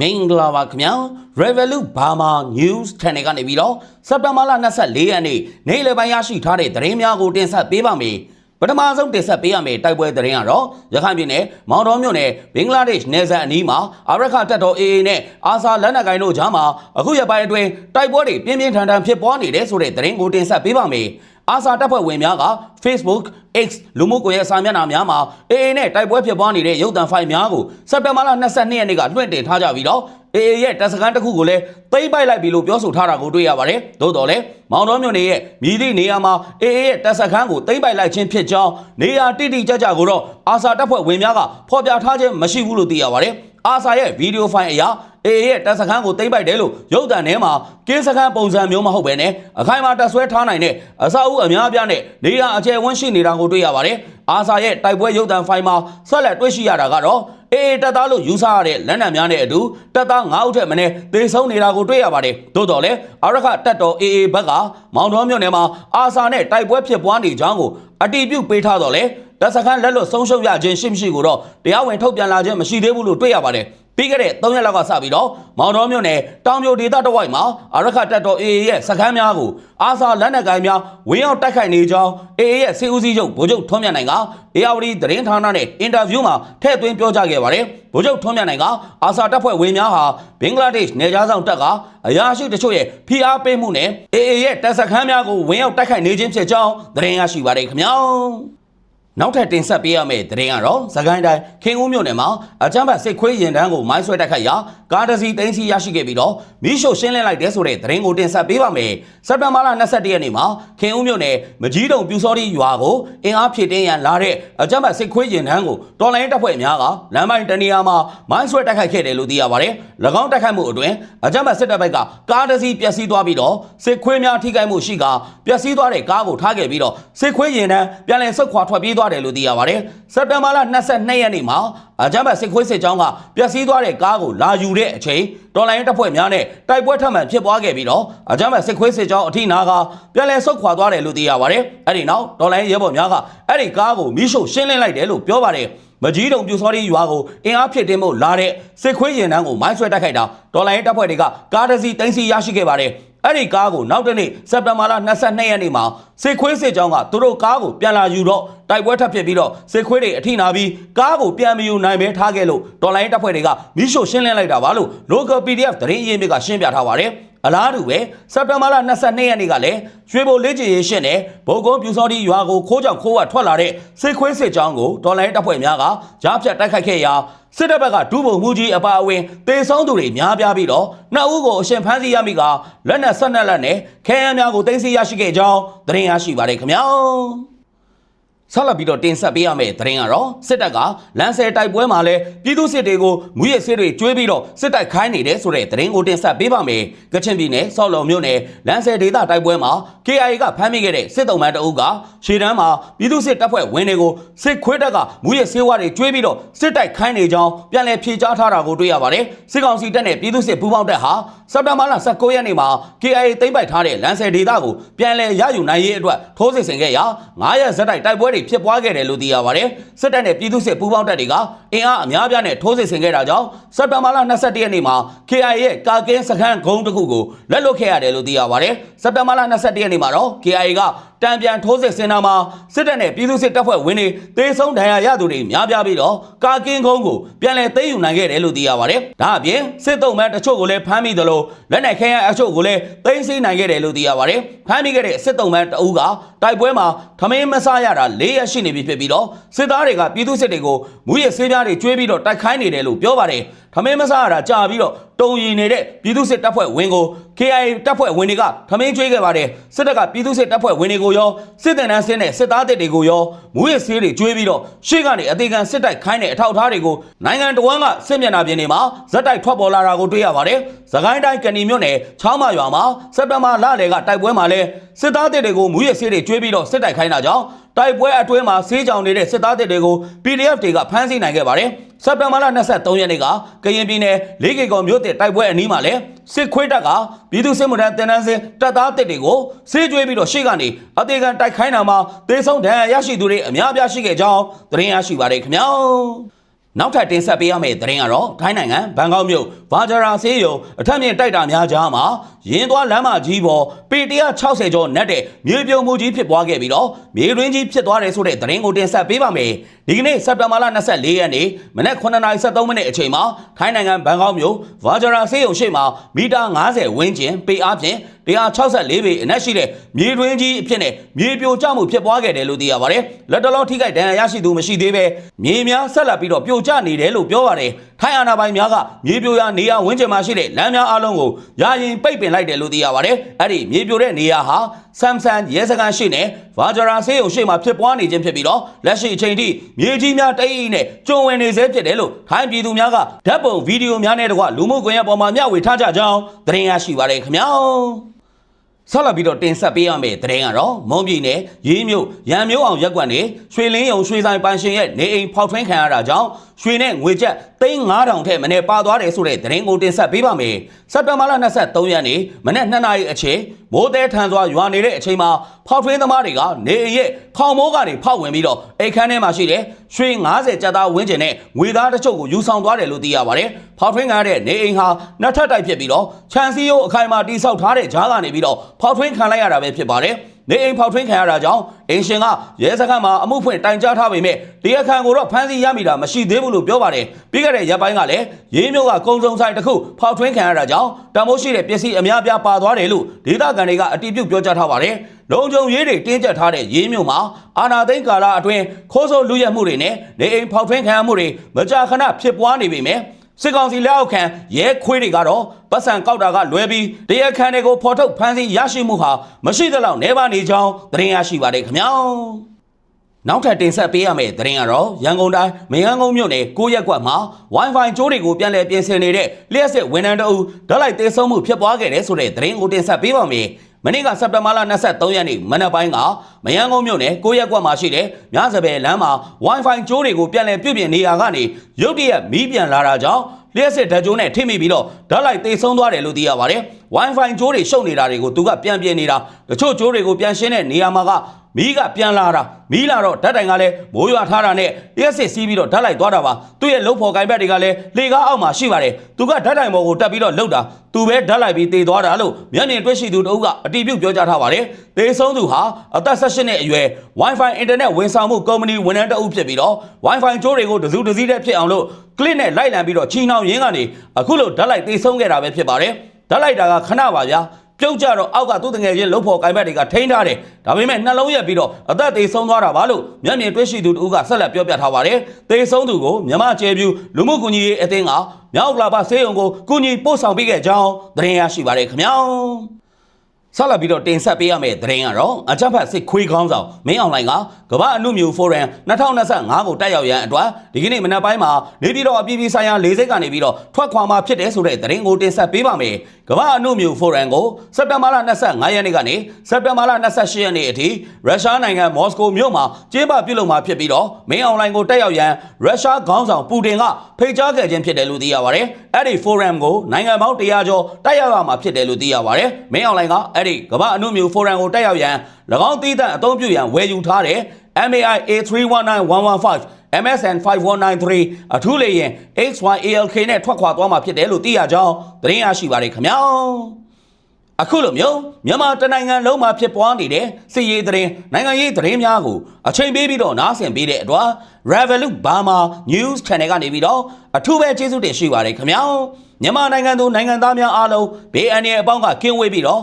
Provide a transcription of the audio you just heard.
မင်္ဂလာပါခင်ဗျာ Revolut Burma News Channel ကနေပြီးတော့စက်တင်ဘာလ24ရက်နေ့နေ့လယ်ပိုင်းရရှိထားတဲ့သတင်းများကိုတင်ဆက်ပေးပါမယ်ပထမဆုံးတင်ဆက်ပေးရမယ့်တိုက်ပွဲသတင်းကတော့ရခိုင်ပြည်နယ်မောင်တော်မြို့နယ်ဘင်္ဂလားဒေ့ရှ်နယ်စပ်အနီးမှာအာရခတပ်တော် AA နဲ့အာဆာလက်နက်ကိုင်တို့ကြားမှာအခုရက်ပိုင်းအတွင်းတိုက်ပွဲတွေပြင်းပြင်းထန်ထန်ဖြစ်ပွားနေတဲ့ဆိုတဲ့သတင်းကိုတင်ဆက်ပေးပါမယ် အာဆာတပ်ဖွဲ့ဝင်များက Facebook X လူမှုကွန်ရက်စာမျက်နှာများမှာ AA နဲ့တိုက်ပွဲဖြစ်ပွားနေတဲ့ရုပ်သံဖိုင်များကိုစက်တင်ဘာလ22ရက်နေ့ကလွှင့်တင်ထားကြပြီးတော့ AA ရဲ့တပ်စခန်းတစ်ခုကိုလည်းသိမ်းပိုက်လိုက်ပြီလို့ပြောဆိုထားတာကိုတွေ့ရပါတယ်။သို့တော်လည်းမောင်တော်မြို့နယ်ရဲ့မြည်သည့်နေရာမှာ AA ရဲ့တပ်စခန်းကိုသိမ်းပိုက်လိုက်ခြင်းဖြစ်ကြောင်းနေရာတိတိကျကျကိုတော့အာဆာတပ်ဖွဲ့ဝင်များကဖော်ပြထားခြင်းမရှိဘူးလို့သိရပါတယ်။အာဆာရဲ့ဗီဒီယိုဖိုင်အရ AA ရဲ့တပ်စခန်းကိုသိမ်းပိုက်တယ်လို့ရုပ်သံထဲမှာကင်းစခန်းပုံစံမျိုးမဟုတ်ပဲနဲ့အခိုင်အမာတပ်ဆွဲထားနိုင်တဲ့အဆောက်အဦအများအပြားနဲ့နေရာအကျယ်ဝန်းရှိနေတာကိုတွေ့ရပါတယ်။အာဆာရဲ့တိုက်ပွဲရုပ်သံဖိုင်မှာဆက်လက်တွေ့ရှိရတာကတော့ AA တပ်သားလို့ယူဆရတဲ့လက်နက်များနဲ့အတူတပ်သား9ဦးထက်မနည်းသေဆုံးနေတာကိုတွေ့ရပါတယ်။သို့တော်လည်းအရခတပ်တော် AA ဘက်ကမောင်တော်မြို့နယ်မှာအာဆာနဲ့တိုက်ပွဲဖြစ်ပွားနေကြောင်းကိုအတိပြုပေးထားတော့လေတပ်စခန်းလက်လွတ်ဆုံးရှုံးရခြင်းရှိမရှိကိုတော့တရားဝင်ထုတ်ပြန်လာခြင်းမရှိသေးဘူးလို့တွေ့ရပါတယ်။ပြီးခဲ့တဲ့3ရက်လောက်ကစပြီးတော့မောင်တော်မြို့နယ်တောင်ပြိုဒေသတစ်ဝိုက်မှာအရခတပ်တော် AA ရဲ့စခန်းများကိုအာဆာလက်နက်ကိုင်များဝင်းရောက်တိုက်ခိုက်နေကြောင်း AA ရဲ့စေဦးစီးချုပ်ဗိုလ်ချုပ်ထွန်းမြတ်နိုင်ကအေယာဝတီသတင်းဌာနနဲ့အင်တာဗျူးမှာထည့်သွင်းပြောကြားခဲ့ပါတယ်။ဗိုလ်ချုပ်ထွန်းမြတ်နိုင်ကအာဆာတပ်ဖွဲ့ဝင်များဟာဘင်္ဂလားဒေ့ရှ်နယ်ခြားဆောင်တပ်ကအရာရှိတချို့ရဲ့ဖိအားပေးမှုနဲ့ AA ရဲ့တပ်စခန်းများကိုဝင်းရောက်တိုက်ခိုက်နေခြင်းဖြစ်ကြောင်းသတင်းရရှိပါတယ်ခင်ဗျာ။ နောက်ထပ်တင်ဆက်ပေးရမယ့်သတင်းကတော့သခိုင်းတိုင်းခင်ဦးမြို့နယ်မှာအကြမ်းဖက်စစ်ခွေးရင်တန်းကိုမိုင်းဆွဲတိုက်ခိုက်ရာကားတစ်စီးတင်းစီရရှိခဲ့ပြီးတော့မိရှို့ရှင်းလင်းလိုက်တဲ့ဆိုတဲ့သတင်းကိုတင်ဆက်ပေးပါမယ်။စက်တင်ဘာလ22ရက်နေ့မှာခင်ဦးမြို့နယ်မကြီးတုံပြူစောတိရွာကိုအင်အားဖြည့်တင်းရန်လာတဲ့အကြမ်းဖက်စစ်ခွေးရင်တန်းကိုတော်လိုင်းတပ်ဖွဲ့များကလမ်းပိုင်းတနေရာမှာမိုင်းဆွဲတိုက်ခိုက်ခဲ့တယ်လို့သိရပါတယ်။၎င်းတိုက်ခိုက်မှုအတွင်းအကြမ်းဖက်စစ်တပ်ဘက်ကကားတစ်စီးပျက်စီးသွားပြီးတော့စစ်ခွေးများထိခိုက်မှုရှိကပျက်စီးသွားတဲ့ကားကိုထားခဲ့ပြီးတော့စစ်ခွေးရင်တန်းပြန်လည်ဆုတ်ခွာထွက်ပြေးသွားတယ်လို့သိရပါတယ်။စက်တင်ဘာလ22ရက်နေ့မှာအကြမ်းဖက်စစ်ခွေးစစ်ကြောင်းကပျက်စီးသွားတဲ့ကားကိုလာယူတဲ့အချိန်တော်လိုင်းတပ်ဖွဲ့များနဲ့တိုက်ပွဲထပ်မံဖြစ်ပွားခဲ့ပြီးတော့အကြမ်းဖက်စစ်ခွေးစစ်ကြောင်းအထိနာကပြန်လည်ဆုတ်ခွာသွားတယ်လို့သိရပါတယ်။အဲ့ဒီနောက်တော်လိုင်းရဲဘော်များကအဲ့ဒီကားကိုမိရှို့ရှင်းလင်းလိုက်တယ်လို့ပြောပါတယ်။မကြီးတုံပြူစောတိရွာကိုအင်အားဖြစ်တင်ဖို့လာတဲ့စစ်ခွေးရင်တန်းကိုမိုင်းဆွဲတိုက်ခိုက်တာတော်လိုင်းတပ်ဖွဲ့တွေကကားတစ်စီးတင်းစီရရှိခဲ့ပါတယ်။ အဲ့ဒီကားကိုနောက်တနေ့စက်တင်ဘာလ22ရက်နေ့မှာစစ်ခွေးစစ်ကြောင်းကသူတို့ကားကိုပြန်လာယူတော့တိုက်ပွဲထပ်ဖြစ်ပြီးတော့စစ်ခွေးတွေအထိနာပြီးကားကိုပြန်မယူနိုင်ပဲထားခဲ့လို့တော်လိုင်းတပ်ဖွဲ့တွေကမိရှို့ရှင်းလင်းလိုက်တာပါလို့ local PDF သတင်းရင်းမြစ်ကရှင်းပြထားပါတယ်။ အလားတူပဲစက်တင်ဘာလ22ရက်နေ့ကလည်းရွှေဘိုလေးချင်ရေးရှင်းတဲ့ဗုတ်ကုန်းပြူစောတိရွာကိုခိုးကြောင်ခိုးဝထွက်လာတဲ့စစ်ခွေးစစ်ကြောင်းကိုတော်လိုင်းတပ်ဖွဲ့များကကြားဖြတ်တိုက်ခိုက်ခဲ့ရာစစ်တပ်ဘက်ကဒုဗိုလ်မှူးကြီးအပါအဝင်တေဆုံးသူတွေများပြားပြီးတော့နှစ်ဦးကိုအရှင်ဖမ်းဆီးရမိကလက်နက်ဆက်နက်လက်နဲ့ခဲယမ်းများကိုတင်စီရရှိခဲ့ကြောင်းသတင်းရရှိပါတယ်ခင်ဗျာ ဆက်လက်ပြီးတော့တင်ဆက်ပေးရမယ့်သတင်းကတော့စစ်တပ်ကလမ်းဆယ်တိုက်ပွဲမှာလဲပြည်သူစစ်တွေကိုငွေရစစ်တွေကျွေးပြီးတော့စစ်တိုက်ခိုင်းနေတယ်ဆိုတဲ့သတင်းကိုတင်ဆက်ပေးပါမယ်။ကချင်ပြည်နယ်ဆော့လော်မြို့နယ်လမ်းဆယ်ဒေသတိုက်ပွဲမှာ KIA ကဖမ်းမိခဲ့တဲ့စစ်တုံးမန်းတအုပ်ကရှေ့တန်းမှာပြည်သူစစ်တပ်ဖွဲ့ဝင်တွေကိုစစ်ခွေးတပ်ကငွေရဆေးဝါးတွေကျွေးပြီးတော့စစ်တိုက်ခိုင်းနေကြောင်းပြန်လည်ဖြေကြားထားတာကိုတွေ့ရပါတယ်။စစ်ကောင်စီတပ်နဲ့ပြည်သူစစ်ပူးပေါင်းတပ်ဟာစက်တဘာလ19ရက်နေ့မှာ KIA သိမ်းပိုက်ထားတဲ့လမ်းဆယ်ဒေသကိုပြန်လည်ရယူနိုင်ရေးအတွက်ထိုးစစ်ဆင်ခဲ့ရာ9ရက်ဇက်တိုက်တိုက်ပွဲတွေဖြစ်ပွားခဲ့တယ်လို့သိရပါတယ်။စစ်တပ်နဲ့ပြည်သူစစ်ပူးပေါင်းတပ်တွေကအင်အားအများပြားနဲ့ထိုးစစ်ဆင်ခဲ့တာကြောင့်စက်တဘာလ22ရက်နေ့မှာ KIA ရဲ့ကာကင်းစခန်းဂုံးတစ်ခုကိုလက်လွတ်ခဲ့ရတယ်လို့သိရပါတယ်။စက်တဘာလ22ရက်နေ့မှာတော့ KIA ကတံပြန်ထိုးစစ်ဆင်တာမှာစစ်တပ်နဲ့ပြည်သူစစ်တပ်ဖွဲ့ဝင်တွေတေဆုံးဒဏ်ရာရသူတွေများပြားပြီးတော့ကာကင်းကုန်းကိုပြန်လည်သိမ်းယူနိုင်ခဲ့တယ်လို့သိရပါတယ်။ဒါအပြင်စစ်တုံးမန်းတချို့ကိုလည်းဖမ်းမိသလိုလက်နက်ခဲယမ်းအချို့ကိုလည်းသိမ်းဆည်းနိုင်ခဲ့တယ်လို့သိရပါတယ်။ဖမ်းမိခဲ့တဲ့စစ်တုံးမန်းတအူးကတိုက်ပွဲမှာထမင်းမဆရတာ၄ရက်ရှိနေပြီဖြစ်ပြီးတော့စစ်သားတွေကပြည်သူစစ်တွေကိုမူရဆေးပြားတွေကျွေးပြီးတော့တိုက်ခိုင်းနေတယ်လို့ပြောပါတယ်။ထမင်းမဆရတာကြာပြီးတော့တုံရီနေတဲ့ပြည်သူစစ်တပ်ဖွဲ့ဝင်ကို KIA တပ်ဖွဲ့ဝင်တွေကထမင်းကျွေးခဲ့ပါတယ်စစ်တပ်ကပြည်သူစစ်တပ်ဖွဲ့ဝင်တွေကိုရောစစ်တပ်နှန်းဆင်းတဲ့စစ်သားတပ်တွေကိုရော မူရဆေးတွေကျွေးပြီးတော့ရှေ့ကနေအသေးခံစစ်တိုက်ခိုင်းတဲ့အထောက်အထားတွေကိုနိုင်ငံတော်ဝန်ကစစ်မျက်နှာပြင်တွေမှာဇက်တိုက်ထွက်ပေါ်လာတာကိုတွေ့ရပါတယ်သခိုင်းတိုင်းကဏီမြို့နယ်ချောင်းမရွာမှာစက်တဘာလလယ်ကတိုက်ပွဲမှာလဲစစ်သားတပ်တွေကိုမူရဆေးတွေကျွေးပြီးတော့စစ်တိုက်ခိုင်းတာကြောင့်တိုက်ပွဲအတွင်းမှာဆေးကြောင်နေတဲ့စစ်သားတပ်တွေကို PDF တွေကဖမ်းဆီးနိုင်ခဲ့ပါတယ်စက်တဘာလ23ရက်နေ့ကကရင်ပြည်နယ်လေးကေကောင်မြို့တဲ့တိုက်ပွဲအနီးမှာလဲ စစ်ခွေးတပ်ကပြည်သူစစ်မှုထမ်းတင်နန်းစင်တပ်သားတပ်တွေကိုဆေးကျွေးပြီးတော့ရှေ့ကနေအသေးခံတိုက်ခိုင်းတာမှာသေဆုံးဒဏ်ရာရရှိသူတွေအများအပြားရှိခဲ့ကြောင်းသတင်းရရှိပါတယ်ခင်ဗျာ နောက်ထပ်တင်ဆက်ပေးရမယ့်သတင်းကတော့ထိုင်းနိုင်ငံဘန်ကောက်မြို့ဗာဂျရာဆေးရုံအထက်မြင့်တိုက်တာများကြားမှာရင်းသွားလမ်းမကြီးပေါ်ပေ160ကျော်နက်တဲ့မြေပြုံမှုကြီးဖြစ်ပွားခဲ့ပြီးတော့မြေတွင်းကြီးဖြစ်သွားတယ်ဆိုတဲ့သတင်းကိုတင်ဆက်ပေးပါမယ်။ဒီကနေ့စက်တင်ဘာလ24ရက်နေ့မနက်9:73မိနစ်အချိန်မှာထိုင်းနိုင်ငံဘန်ကောက်မြို့ဗာဂျရာဆေးရုံရှိမှာမီတာ90ဝန်းကျင်ပေအားဖြင့် 164ပေအနက်ရှိတဲ့မြေတွင်းကြီးအဖြစ်နဲ့မြေပြိုကျမှုဖြစ်ပွားခဲ့တယ်လို့သိရပါတယ်။လက်တလောထိခိုက်ဒဏ်ရာရရှိသူမရှိသေးပဲမြေများဆက်လက်ပြီးတော့ပြိုကျနေတယ်လို့ပြောပါတယ်။ထိုင်းအာဏာပိုင်များကမြေပြိုရာနေရာဝန်းကျင်မှာရှိတဲ့လမ်းများအလုံးကိုယာယင်ပိတ်ပင်လိုက်တယ်လို့သိရပါတယ်။အဲ့ဒီမြေပြိုတဲ့နေရာဟာဆမ်ဆန်ရဲစခန်းရှိနေဗာဂျရာဆေးရုံရှိမှာဖြစ်ပွားနေခြင်းဖြစ်ပြီးတော့လက်ရှိအချိန်ထိမြေကြီးများတိတ်အိနဲ့ကျုံဝင်နေစေဖြစ်တယ်လို့ထိုင်းပြည်သူများကဓာတ်ပုံဗီဒီယိုများနဲ့တကွလူမှုကွန်ရက်ပေါ်မှာမျှဝေထားကြကြောင်းသတင်းရရှိပါတယ်ခင်ဗျာ။ ဆက်လက်ပြီးတော့တင်ဆက်ပေးရမယ့်သတင်းကတော့မုံပြည်နယ်ရေးမြို့ရန်မျိုးအောင်ရက်ကွက်နေရွှေလင်းယုံရွှေဆိုင်ပန်ရှင်ရဲ့နေအိမ်ဖောက်ထွင်းခံရတာကြောင့်ရွှေနဲ့ငွေကျပ်3,500ထက်မနည်းပါသွားတယ်ဆိုတဲ့သတင်းကိုတင်ဆက်ပေးပါမယ်။စက်တင်ဘာလ23ရက်နေ့မနက်2နာရီအချိန်မိုးတဲထန်စွာရွာနေတဲ့အချိန်မှာဖောက်ထွင်းသမားတွေကနေအိမ်ရဲ့ခေါင်မိုးကနေဖောက်ဝင်ပြီးတော့အိမ်ခန်းထဲမှာရှိတဲ့ရွှေ90ကျပ်သားဝင်းကျင်နဲ့ငွေသားတစ်ချို့ကိုယူဆောင်သွားတယ်လို့သိရပါတယ်။ဖောက်ထွင်းခံရတဲ့နေအိမ်ဟာနှစ်ထပ်တိုက်ဖြစ်ပြီးတော့ခြံစည်းရိုးအခိုင်အမာတိဆောက်ထားတဲ့ဂျားကနေပြီးတော့ဖောက်ထွင်းခံလိုက်ရတာပဲဖြစ်ပါတယ်။နေအိမ်ဖောက်ထွင်းခံရတာကြောင့်အင်ရှင်ကရဲစခန်းမှာအမှုဖွင့်တိုင်ကြားထားပေမဲ့တရားခံကိုတော့ဖမ်းဆီးရမိတာမရှိသေးဘူးလို့ပြောပါတယ်။ပြီးခဲ့တဲ့ရက်ပိုင်းကလည်းရေးမျိုးကကုံစုံဆိုင်တစ်ခုဖောက်ထွင်းခံရတာကြောင့်တမိုးရှိတဲ့ပစ္စည်းအများပြားပါသွားတယ်လို့ဒေသခံတွေကအတည်ပြုပြောကြားထားပါတယ်။လုံခြုံရေးတွေတင်းကျပ်ထားတဲ့ရေးမျိုးမှာအာနာသိန်းကာလအတွင်းခိုးဆိုးလူရက်မှုတွေနဲ့နေအိမ်ဖောက်ထွင်းခံရမှုတွေမကြာခဏဖြစ်ပွားနေပေမဲ့ စစ်ကောင်စီလက်အောက်ခံရဲခွေးတွေကတော့ပတ်စံကောက်တာကလွဲပြီးတရားခံတွေကိုဖော်ထုတ်ဖမ်းဆီးရရှိမှုဟာမရှိသလောက်နေပါနေကြောင်းသတင်းရရှိပါတယ်ခင်ဗျာနောက်ထပ်တင်ဆက်ပေးရမယ့်သတင်းကတော့ရန်ကုန်တိုင်းမယန်းကုန်းမြို့နယ်ကိုရက်ကွက်မှာ Wi-Fi ကြိုးတွေကိုပြန်လည်ပြင်ဆင်နေတဲ့လျှက်စစ်ဝန်ထမ်းတအုပ်ဓာတ်လိုက်သေးဆုံးမှုဖြစ်ပွားခဲ့တဲ့ဆိုတဲ့သတင်းကိုတင်ဆက်ပေးပါမယ် မနေ့ကစက်တင်ဘာလ23ရက်နေ့မနက်ပိုင်းကမယန်းကုန်းမြို့နယ်ကိုရက်ကွက်မှာရှိတဲ့မြစပယ်လမ်းမှာ Wi-Fi ကြိုးတွေကိုပြန်လည်ပြုပြင်နေရကနေရုတ်တရက်မီးပြန်လာတာကြောင့်လျှက်စစ်ဓာတ်ကြိုးနဲ့ထိမိပြီးတော့ဓာတ်လိုက်သေးဆုံးသွားတယ်လို့သိရပါတယ်။ Wi-Fi ကြိုးတွေရှုပ်နေတာတွေကိုသူကပြန်ပြင်နေတာတချို့ကြိုးတွေကိုပြန်ရှင်းတဲ့နေရာမှာကမီးကပြန်လာတာမီးလာတော့ဓာတ်တိုင်ကလည်းမိုးရွာထားတာနဲ့လျှက်စစ်စီးပြီးတော့ဓာတ်လိုက်သွားတာပါသူ့ရဲ့လုံဖော်ကိုင်ဘက်တွေကလည်းလေကားအောက်မှာရှိပါတယ်သူကဓာတ်တိုင်ပေါ်ကိုတက်ပြီးတော့လှုပ်တာသူပဲဓာတ်လိုက်ပြီးတေသွားတာလို့မျက်မြင်တွေ့ရှိသူတအုပ်ကအတည်ပြုပြောကြားထားပါတယ်တေဆုံးသူဟာအသက်18နှစ်အရွယ် Wi-Fi အင်တာနက်ဝန်ဆောင်မှုကုမ္ပဏီဝန်ထမ်းတအုပ်ဖြစ်ပြီးတော့ Wi-Fi ကြိုးတွေကိုတစုတစည်းတည်းဖြစ်အောင်လို့ကလစ်နဲ့လိုက်လံပြီးတော့ချီနှောင်ရင်းကနေအခုလိုဓာတ်လိုက်တေဆုံးခဲ့တာပဲဖြစ်ပါတယ် ဓာတ်လိုက်တာကခဏပါဗျာပြုတ်ကြတော့အောက်ကသူ့တငယ်ချင်းလှုပ်ဖို့ကိုင်ဘက်တွေကထိန်းထားတယ်ဒါပေမဲ့နှလုံးရက်ပြီးတော့အသက်သေးဆုံးသွားတာပါလို့မျက်မြင်တွေ့ရှိသူတို့ကဆက်လက်ပြောပြထားပါတယ်သေဆုံးသူကိုမြမကျဲပြူလူမှုကွန်ကြီးရေးအသင်းကမြောက်ကလာပါဆေးရုံကိုကုညီပို့ဆောင်ပေးခဲ့ကြောင်းသတင်းရရှိပါတယ်ခင်ဗျာ ဆက်လက်ပြီးတော့တင်ဆက်ပေးရမယ့်သတင်းကတော့အကြမ်းဖက်စစ်ခွေးကောင်းဆောင်မင်းအောင်လှိုင်ကကမ္ဘာအမှုမျိုးဖိုရမ်2025ကိုတက်ရောက်ရန်အတွက်ဒီကနေ့မနက်ပိုင်းမှာနေပြည်တော်အပြည်ပြည်ဆိုင်ရာလေးစိတ်ကနေပြီးတော့ထွက်ခွာမှာဖြစ်တယ်ဆိုတဲ့သတင်းကိုတင်ဆက်ပေးပါမယ်ကမ္ဘာအမှုမျိုးဖိုရမ်ကိုစက်တင်ဘာလ25ရက်နေ့ကနေစက်တင်ဘာလ28ရက်နေ့အထိရုရှားနိုင်ငံမော်စကိုမြို့မှာကျင်းပပြုလုပ်မှာဖြစ်ပြီးတော့မင်းအောင်လှိုင်ကိုတက်ရောက်ရန်ရုရှားခေါင်းဆောင်ပူတင်ကဖိတ်ကြားခဲ့ခြင်းဖြစ်တယ်လို့သိရပါတယ်အဲ့ဒီဖိုရမ်ကိုနိုင်ငံပေါင်း100ကျော်တက်ရောက်ရမှာဖြစ်တယ်လို့သိရပါတယ်မင်းအောင်လှိုင်ကအဲ့ဒီကမ္ဘာအမှုမျိုးဖိုရမ်ကိုတက်ရောက်ရန်၎င်းတည်တဲ့အသုံးပြုရန်ဝယ်ယူထားတဲ့ MAI A319115 MSN 5193အထူးလေရင် X1ALK နဲ့ထွက်ခွာသွားမှာဖြစ်တယ်လို့သိရကြောင်းသတင်းရရှိပါတယ်ခင်ဗျာအခုလိုမျိုးမြန်မာတနိုင်ငံလုံးမှာဖြစ်ပွားနေတဲ့စစ်ရေးသတင်းနိုင်ငံရေးသတင်းများကိုအချိန်ပေးပြီးတော့နားဆင်ပေးတဲ့အတွက် Revolut Burma News Channel ကနေပြီးတော့အထူးပဲကျေးဇူးတင်ရှိပါတယ်ခင်ဗျာမြန်မာနိုင်ငံသူနိုင်ငံသားများအားလုံးဘေးအန္တရာယ်အပေါင်းကကင်းဝေးပြီးတော့